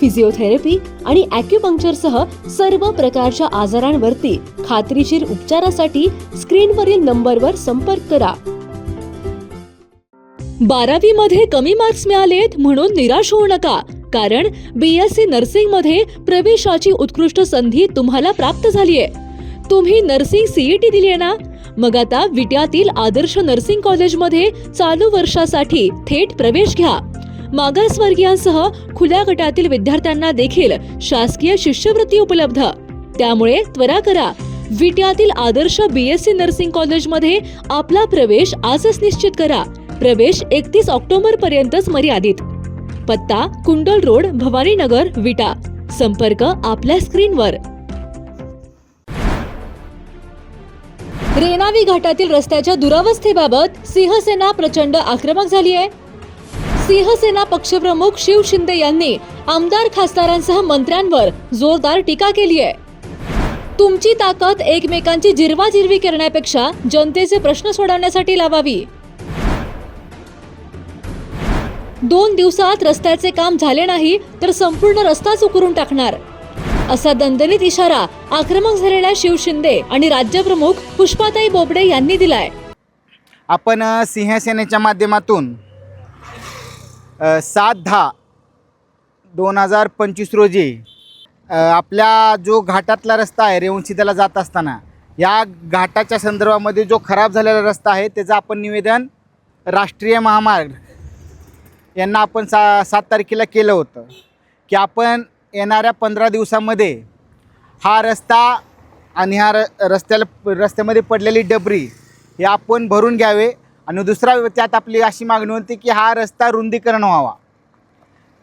Physiotherapy आणि अॅक्युपंक्चरसह सर्व प्रकारच्या आजारांवरती खात्रीशीर उपचारासाठी स्क्रीनवरील नंबरवर संपर्क करा. बारावी मध्ये कमी मार्क्स मिळालेत म्हणून निराश होऊ नका कारण बीएससी नर्सिंगमध्ये प्रवेशाची उत्कृष्ट संधी तुम्हाला प्राप्त झालीय. तुम्ही नर्सिंग सीईटी दिली आहे ना? मग आता विट्यातील आदर्श नर्सिंग कॉलेजमध्ये चालू वर्षासाठी थेट प्रवेश घ्या. मागासवर्गीयांसह खुल्या गटातील विद्यार्थ्यांना देखील शासकीय शिष्यवृत्ती उपलब्ध. त्यामुळे त्वरा करा. विट्यातील आदर्श बीएससी नर्सिंग कॉलेजमध्ये आपला प्रवेश आजच निश्चित करा. प्रवेश एकतीस ऑक्टोबर पर्यंतच मर्यादित. पत्ता कुंडल रोड भवानीनगर विटा. संपर्क आपल्या स्क्रीनवर. रेनावी घाटातील रस्त्याच्या दुरावस्थेबाबत सिंहसेना प्रचंड आक्रमक झाली आहे सिंहसेना पक्षप्रमुख शिव शिंदे यांनी आमदार खासदारांसह मंत्र्यांवर जोरदार टीका केली आहे. तुमची ताकद एकमेकांची जिरवाजिरवी करण्यापेक्षा जनतेचे प्रश्न सोडवण्यासाठी लावावी. दोन दिवसात रस्त्याचे काम झाले नाही तर संपूर्ण रस्ताच उकरून टाकणार. असा दणदणीत इशारा आक्रमक झालेल्या शिव शिंदे आणि राज्यप्रमुख पुष्पाताई बोबडे यांनी दिलाय. आपण सिंहसेनेच्या माध्यमातून सात दहा दोन हजार पंचवीस रोजी आपल्या जो घाटातला रस्ता आहे रेवणसिद्धाला जात असताना या घाटाच्या संदर्भामध्ये जो खराब झालेला रस्ता आहे त्याचं आपण निवेदन राष्ट्रीय महामार्ग यांना आपण सा सात तारखेला केलं होतं. की आपण येणाऱ्या पंधरा दिवसामध्ये हा रस्ता आणि ह्या र रस्त्याला रस्त्यामध्ये पडलेली डबरी हे आपण भरून घ्यावे आणि दुसरा त्यात आपली अशी मागणी होती की हा रस्ता रुंदीकरण व्हावा.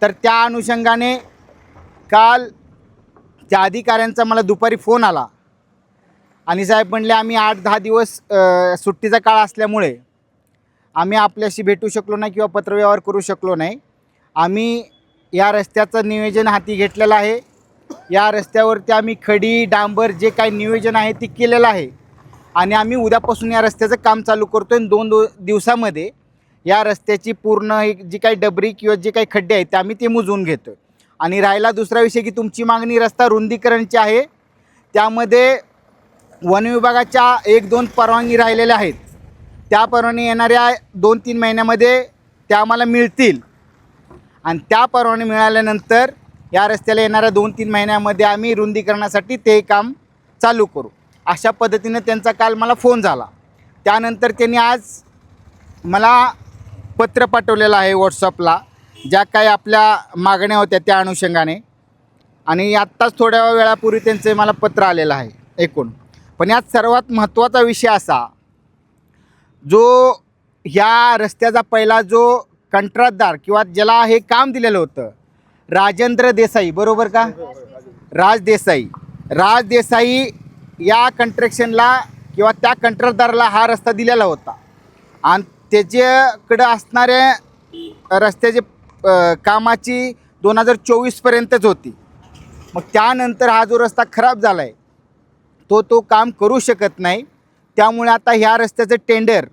तर त्या अनुषंगाने काल त्या अधिकाऱ्यांचा मला दुपारी फोन आला. आणि साहेब म्हणले आम्ही आठ दहा दिवस सुट्टीचा काळ असल्यामुळे आम्ही आपल्याशी भेटू शकलो नाही किंवा पत्रव्यवहार करू शकलो नाही. आम्ही या रस्त्याचं नियोजन हाती घेतलेलं आहे. या रस्त्यावरती आम्ही खडी डांबर जे काही नियोजन आहे ते केलेलं आहे. आणि आम्ही उद्यापासून या रस्त्याचं काम चालू करतो आणि दोन दो दिवसामध्ये या रस्त्याची पूर्ण एक जी काही डबरी किंवा जे काही खड्डे आहेत ते आम्ही ते मोजून घेतो आणि राहिला दुसरा विषय की तुमची मागणी रस्ता रुंदीकरणची आहे. त्यामध्ये वन विभागाच्या एक दोन परवानगी राहिलेल्या आहेत. त्या परवानगी येणाऱ्या दोन तीन महिन्यामध्ये त्या आम्हाला मिळतील. आणि त्या परवाने मिळाल्यानंतर या रस्त्याला येणाऱ्या दोन तीन महिन्यामध्ये आम्ही रुंदीकरणासाठी ते काम चालू करू. अशा पद्धतीनं त्यांचा काल मला फोन झाला. त्यानंतर त्यांनी आज मला पत्र पाठवलेलं आहे व्हॉट्सअपला ज्या काही आपल्या मागण्या होत्या त्या अनुषंगाने. आणि आत्ताच थोड्या वेळापूर्वी त्यांचे मला पत्र आलेलं आहे एकूण. पण यात सर्वात महत्त्वाचा विषय असा जो ह्या रस्त्याचा पहिला जो कंत्राटदार किंवा ज्याला हे काम दिलेलं होतं राजेंद्र देसाई बरोबर का? राज देसाई. राज देसाई या कंट्रॅक्शनला किंवा त्या कंत्राटदाराला हा रस्ता दिलेला होता. आणि त्याच्याकडं असणाऱ्या रस्त्याचे कामाची दोन हजार चोवीसपर्यंतच होती. मग त्यानंतर हा जो रस्ता खराब झाला आहे तो तो काम करू शकत नाही. त्यामुळे आता ह्या रस्त्याचं टेंडर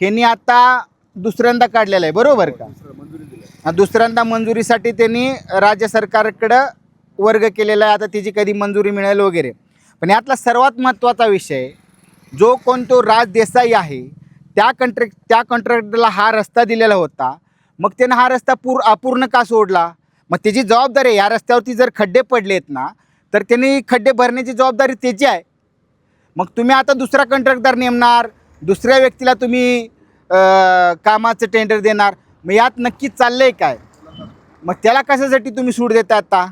ह्यांनी आता दुसऱ्यांदा काढलेलं आहे. बरोबर का? दुसऱ्यांदा मंजुरीसाठी त्यांनी राज्य सरकारकडं वर्ग केलेला आहे. आता त्याची कधी मंजुरी मिळेल वगैरे. पण यातला सर्वात महत्त्वाचा विषय जो कोण तो राज देसाई आहे त्या कंट्रॅक्ट त्या कॉन्ट्रॅक्टरला हा रस्ता दिलेला होता. मग त्यानं हा रस्ता पूर अपूर्ण का सोडला? मग त्याची जबाबदारी आहे या रस्त्यावरती जर खड्डे पडलेत ना तर त्यांनी खड्डे भरण्याची जबाबदारी त्याची आहे. मग तुम्ही आता दुसरा कंत्राटदार नेमणार दुसऱ्या व्यक्तीला तुम्ही कामाचं टेंडर देणार मग यात नक्कीच चाललं आहे काय? मग त्याला कशासाठी तुम्ही सूट देता आता?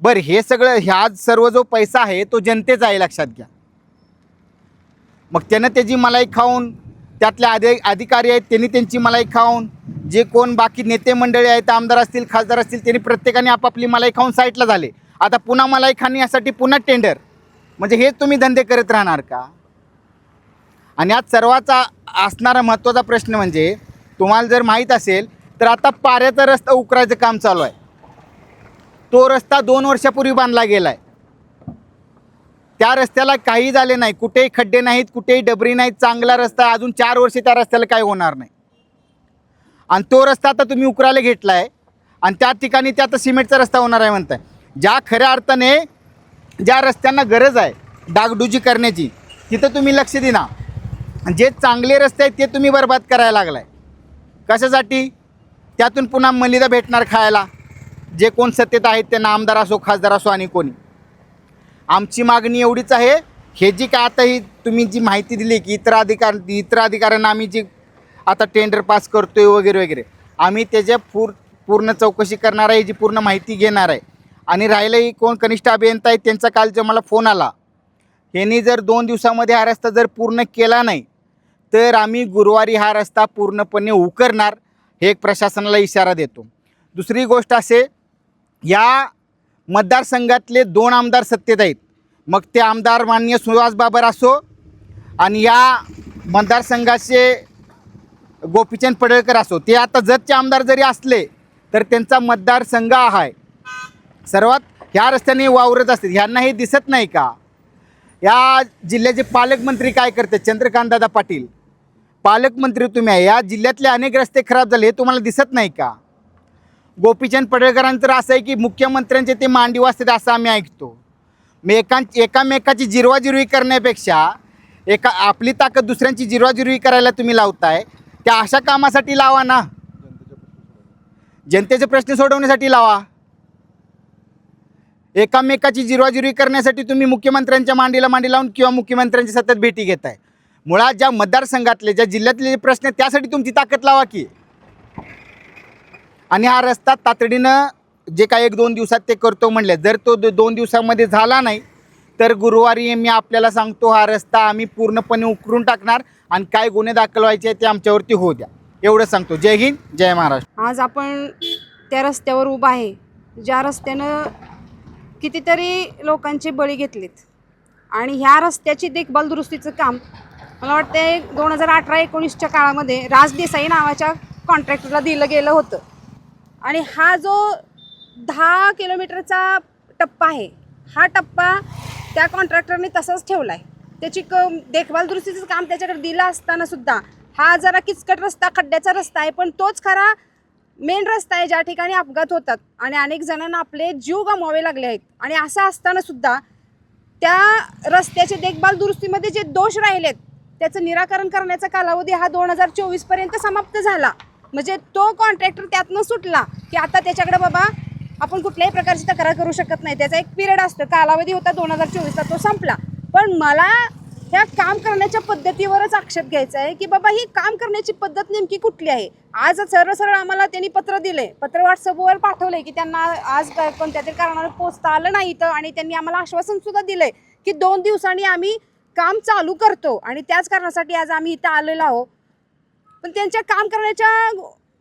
बरं हे सगळं ह्या सर्व जो पैसा आहे तो जनतेचा आहे लक्षात घ्या. मग त्यानं त्याची मलाई खाऊन त्यातले अधि अधिकारी आहेत त्यांनी त्यांची मलाई खाऊन जे कोण बाकी नेते मंडळी आहेत आमदार असतील खासदार असतील त्यांनी प्रत्येकाने आपापली मलाई खाऊन साईटला झाले. आता पुन्हा मलाई खाणी यासाठी पुन्हा टेंडर म्हणजे हेच तुम्ही धंदे करत राहणार का? आणि आज सर्वाचा असणारा महत्त्वाचा प्रश्न म्हणजे तुम्हाला जर माहीत असेल तर आता पाऱ्याचा रस्ता उकरायचं काम चालू आहे. तो रस्ता दोन वर्षापूर्वी बांधला गेला आहे त्या रस्त्याला काही झाले नाही. कुठेही खड्डे नाहीत कुठेही डबरी नाहीत. चांगला रस्ता आहे. अजून चार वर्षे त्या रस्त्याला काही होणार नाही. आणि तो रस्ता आता तुम्ही उकरायला घेतला आहे आणि त्या ठिकाणी ते आता सिमेंटचा रस्ता होणार आहे म्हणताय. ज्या खऱ्या अर्थाने ज्या रस्त्यांना गरज आहे डागडुजी करण्याची तिथं तुम्ही लक्ष देना जे चांगले रस्ते आहेत ते तुम्ही बरबाद करायला लागलाय. कशासाठी? त्यातून पुन्हा मलिदा भेटणार खायला. जे कोण सत्तेत आहेत त्यांना आमदार असो खासदार असो आणि कोणी. आमची मागणी एवढीच आहे हे जी काय आता ही तुम्ही जी माहिती दिली की इतर अधिकार इतर अधिकाऱ्यांना आम्ही जी आता टेंडर पास करतोय वगैरे वगैरे आम्ही त्याच्या पूर पूर्ण चौकशी करणार आहे जी पूर्ण माहिती घेणार आहे. आणि राहिलंही कोण कनिष्ठ अभियंता आहेत त्यांचा काल जे मला फोन आला. यांनी जर दोन दिवसामध्ये हा रस्ता जर पूर्ण केला नाही तर आम्ही गुरुवारी हा रस्ता पूर्णपणे उकरणार हे एक प्रशासनाला इशारा देतो. दुसरी गोष्ट असे या मतदारसंघातले दोन आमदार सत्तेत आहेत. मग ते आमदार मान्य सुहास बाबर असो आणि या मतदारसंघाचे गोपीचंद पडळकर असो ते आता जतचे आमदार जरी असले तर त्यांचा मतदारसंघ आहे. सर्वात ह्या रस्त्याने वावरत असते ह्यांना हे दिसत नाही का? या जिल्ह्याचे पालकमंत्री काय करते चंद्रकांतदादा पाटील. पालकमंत्री तुम्ही आहे. या जिल्ह्यातले अनेक रस्ते खराब झाले हे तुम्हाला दिसत नाही का? गोपीचंद पडळकरांचं असं आहे की मुख्यमंत्र्यांचे ते मांडी वाजतात असं आम्ही ऐकतो. मग एकां एकामेकाची जिरवाजिरवी करण्यापेक्षा एका आपली ताकद दुसऱ्यांची जिरवाजिरवी करायला तुम्ही लावताय त्या अशा कामासाठी लावा ना. जनतेचे प्रश्न सोडवण्यासाठी लावा. एकामेकाची जिरवाजिरवी करण्यासाठी तुम्ही मुख्यमंत्र्यांच्या मांडीला मांडी लावून किंवा मुख्यमंत्र्यांची सतत भेटी घेताय. मुळात ज्या मतदारसंघातले ज्या जिल्ह्यातले जे प्रश्न आहेत त्यासाठी तुमची ताकद लावा की. आणि हा रस्ता तातडीनं जे काय एक दोन दिवसात ते करतो म्हणले जर तो दो- दोन दिवसामध्ये झाला नाही तर गुरुवारी मी आपल्याला सांगतो हा रस्ता आम्ही पूर्णपणे उकरून टाकणार आणि काय गुन्हे दाखल व्हायचे ते आमच्यावरती होऊ द्या. एवढं सांगतो. जय हिंद जय महाराष्ट्र. आज आपण त्या रस्त्यावर उभा आहे. ज्या रस्त्यानं कितीतरी लोकांचे बळी घेतलेत आणि ह्या रस्त्याची देखभाल दुरुस्तीचं काम मला वाटतं दोन हजार अठरा एकोणीसच्या काळामध्ये राज देसाई नावाच्या कॉन्ट्रॅक्टरला दिलं गेलं होतं. आणि हा जो दहा किलोमीटरचा टप्पा आहे हा टप्पा त्या कॉन्ट्रॅक्टरने तसाच ठेवला आहे त्याची क देखभाल दुरुस्तीचं काम त्याच्याकडे दिलं असताना सुद्धा हा जरा किचकट रस्ता खड्ड्याचा रस्ता आहे पण तोच खरा मेन रस्ता आहे ज्या ठिकाणी अपघात होतात. आणि अनेक जणांना आपले जीव गमवावे लागले आहेत. आणि असं असताना सुद्धा त्या रस्त्याचे देखभाल दुरुस्तीमध्ये जे दोष राहिलेत त्याचं निराकरण करण्याचा कालावधी हा दोन हजार चोवीसपर्यंत समाप्त झाला. म्हणजे तो कॉन्ट्रॅक्टर त्यातनं सुटला की आता त्याच्याकडे बाबा आपण कुठल्याही प्रकारची तक्रार करू शकत नाही. त्याचा एक पिरियड असतो. कालावधी होता दोन हजार चोवीसचा तो संपला. पण मला ह्या काम करण्याच्या पद्धतीवरच आक्षेप घ्यायचा आहे की बाबा ही काम करण्याची पद्धत नेमकी कुठली आहे? आज सरळ सरळ आम्हाला त्यांनी पत्र दिले पत्र व्हॉट्सअपवर पाठवले की त्यांना आज काय- कोणत्या तरी कारणाने पोचता आलं नाही तर आणि त्यांनी आम्हाला आश्वासन सुद्धा दिलंय की दोन दिवसांनी आम्ही काम चालू करतो आणि त्याच कारणासाठी आज आम्ही इथं आलेलो आहोत. पण त्यांच्या काम करण्याच्या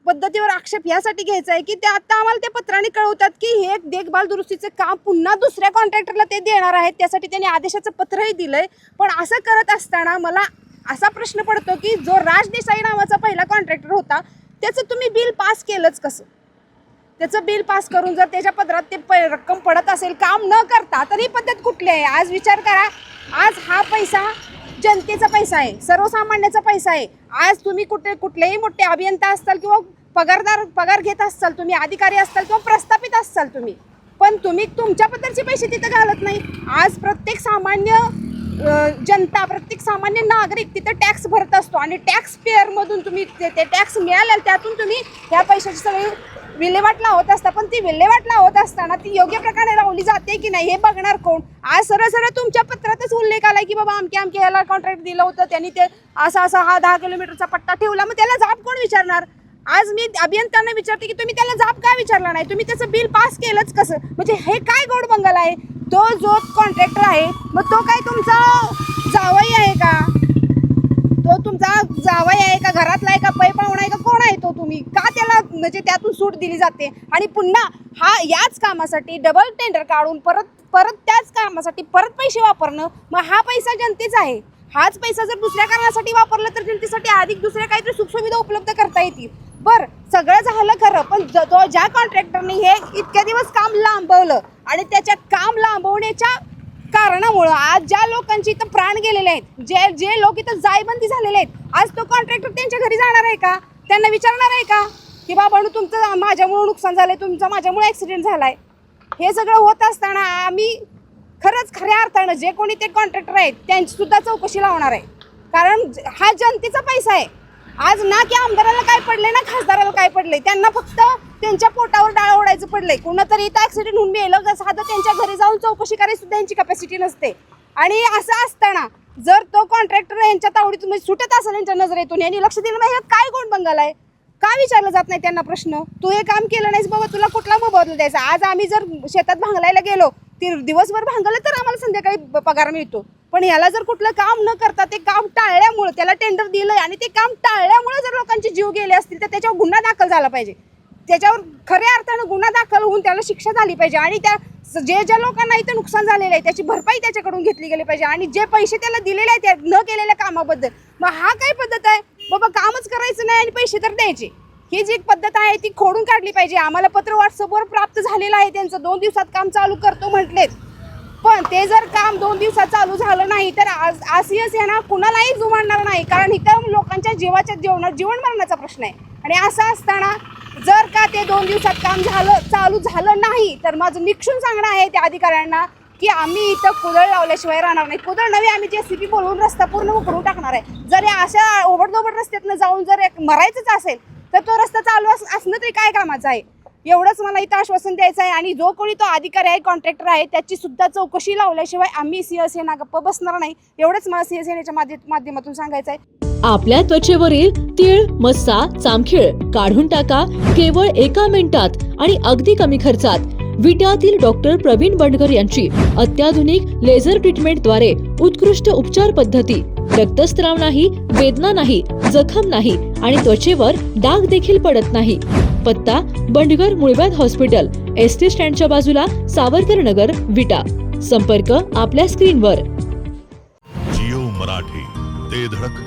पद्धतीवर आक्षेप यासाठी घ्यायचा आहे की ते आता आम्हाला त्या पत्राने कळवतात की हे देखभाल दुरुस्तीचं काम पुन्हा दुसऱ्या कॉन्ट्रॅक्टरला ते देणार आहेत. त्यासाठी त्यांनी आदेशाचं पत्रही दिलं आहे पण असं करत असताना मला असा प्रश्न पडतो की जो राज देसाई नावाचा पहिला कॉन्ट्रॅक्टर होता त्याचं तुम्ही बिल पास केलंच कसं? त्याचं बिल पास करून जर त्याच्या पदरात ते प रक्कम पडत असेल काम न करता तर ही पद्धत कुठली आहे? आज विचार करा. आज हा पैसा जनतेचा पैसा आहे सर्वसामान्याचा पैसा आहे. आज तुम्ही कुठे कुठलेही मोठे अभियंता असताल किंवा पगारदार पगार घेत असाल तुम्ही अधिकारी असाल किंवा प्रस्थापित असाल तुम्ही पण तुम्ही तुमच्या पद्धतीचे पैसे तिथं घालत नाही. आज प्रत्येक सामान्य जनता प्रत्येक सामान्य नागरिक तिथं टॅक्स भरत असतो आणि टॅक्स पेअरमधून तुम्ही ते टॅक्स मिळाले त्यातून तुम्ही ह्या पैशाची सगळी विल्हेवाट लावत असता पण ती विल्हेवाट लावत असताना ती योग्य प्रकारे लावली जाते की नाही हे बघणार कोण? आज सरळ सरळ तुमच्या पत्रातच उल्लेख आलाय की बाबा अमके अमके याला कॉन्ट्रॅक्ट दिलं होतं त्यांनी ते असा असा हा दहा किलोमीटरचा पट्टा ठेवला मग त्याला जाब कोण विचारणार? आज मी अभियंत्यांना विचारते की तुम्ही त्याला जाब काय विचारला नाही? तुम्ही त्याचं बिल पास केलंच कसं? म्हणजे हे काय गोड बंगाल आहे? तो जो कॉन्ट्रॅक्टर आहे मग तो काय तुमचा जावई आहे का? तो तुमचा जावाई आहे का घरातला आहे का पै पाहुणा आहे का कोण आहे तो तुम्ही? का त्याला म्हणजे त्यातून सूट दिली जाते? आणि पुन्हा हा याच कामासाठी डबल टेंडर काढून परत परत त्याच कामासाठी परत पैसे वापरणं मग हा पैसा जनतेचा आहे. हाच पैसा जर दुसऱ्या कारणासाठी वापरला तर जनतेसाठी अधिक दुसऱ्या काहीतरी सुखसुविधा उपलब्ध करता येतील. बर सगळं झालं खरं पण ज- ज्या कॉन्ट्रॅक्टरने हे इतक्या दिवस काम लांबवलं आणि त्याच्या काम लांबवण्याच्या कारणामुळं आज ज्या लोकांची इथं प्राण गेलेले आहेत जे जे लोक इथं जायबंदी झालेले आहेत आज तो कॉन्ट्रॅक्टर त्यांच्या घरी जाणार आहे का? त्यांना विचारणार आहे का? की बाबा तुमचं माझ्यामुळं नुकसान झालं आहे तुमचं माझ्यामुळे ॲक्सिडेंट झाला आहे हे सगळं होत असताना आम्ही खरंच खऱ्या अर्थानं जे कोणी ते कॉन्ट्रॅक्टर आहेत त्यांची सुद्धा चौकशी लावणार आहे. कारण हा जनतेचा पैसा आहे. आज ना की आमदाराला काय पडले ना खासदाराला काय पडले त्यांना फक्त त्यांच्या पोटावर डाळ ओढायचं पडलंय. कुणातरी इथं ऍक्सिडेंट होऊन मेलं साधं त्यांच्या घरी जाऊन चौकशी करायची सुद्धा यांची कॅपॅसिटी नसते. आणि असं असताना जर तो कॉन्ट्रॅक्टर यांच्या तावडीतून म्हणजे सुटत असेल यांच्या नजरेतून यांनी लक्ष दिलं नाही ह्यात काय कोण बंगाल आहे? का विचारलं जात नाही त्यांना प्रश्न? तू हे काम केलं नाहीस बाबा तुला कुठला मोबदला द्यायचा? आज आम्ही जर शेतात भांगलायला गेलो ते दिवसभर भांगलं तर आम्हाला संध्याकाळी पगार मिळतो. पण याला जर कुठलं काम न करता ते काम टाळल्यामुळं त्याला टेंडर दिलं आणि ते काम टाळल्यामुळे जर लोकांचे जीव गेले असतील तर त्याच्यावर गुन्हा दाखल झाला पाहिजे. त्याच्यावर खऱ्या अर्थानं गुन्हा दाखल होऊन त्याला शिक्षा झाली पाहिजे आणि त्या जे ज्या लोकांना इथं नुकसान झालेलं आहे त्याची भरपाई त्याच्याकडून घेतली गेली पाहिजे आणि जे पैसे त्याला दिलेले आहेत त्या न केलेल्या कामाबद्दल मग हा काय पद्धत आहे? बाबा कामच करायचं नाही आणि पैसे तर द्यायचे. ही जी पद्धत आहे ती खोडून काढली पाहिजे. आम्हाला पत्र व्हॉट्सअपवर प्राप्त झालेलं आहे त्यांचं. दोन दिवसात काम चालू करतो म्हटलेत. पण ते जर काम दोन दिवसात चालू झालं नाही तर आज आसियस यांना कुणालाही जुमानणार नाही. कारण इथं लोकांच्या जीवाच्या जेवणात जीवन मरणाचा प्रश्न आहे. आणि असं असताना जर का ते दोन दिवसात काम झालं चालू झालं नाही तर माझं निक्षून सांगणं आहे त्या अधिकाऱ्यांना की आम्ही इथं कुदळ लावल्याशिवाय राहणार नाही. कुदळ नव्हे आम्ही जे सी पी बोलवून रस्ता पूर्ण उकरून टाकणार आहे. जर या अशा ओबडधोबड रस्त्यातनं जाऊन जर एक मरायचंच असेल तर तो रस्ता चालू अस असणं तरी काय कामाचं आहे? एवढंच मला इथं आश्वासन द्यायचं आहे आणि जो कोणी तो अधिकारी आहे कॉन्ट्रॅक्टर आहे त्याची सुद्धा चौकशी लावल्याशिवाय आम्ही सिंहसेना गप्प बसणार नाही. एवढंच मला सिंहसेनेच्या माध्यमातून सांगायचं आहे. आपल्या त्वचेवरील तीळ मस्सा चामखीळ काढून टाका केवळ एका मिनिटात आणि अगदी कमी खर्चात. विट्यातील डॉक्टर प्रवीण बंडकर यांची अत्याधुनिक लेझर ट्रीटमेंटद्वारे उत्कृष्ट उपचार पद्धती. रक्तस्त्राव नाही वेदना नाही जखम नाही आणि त्वचेवर डाग देखील पडत नाही. पत्ता बंडगर मुळव्याध हॉस्पिटल एस टी स्टँडच्या बाजूला सावरकर नगर विटा. संपर्क आपल्या स्क्रीनवर. जिओ मराठी ते धडक.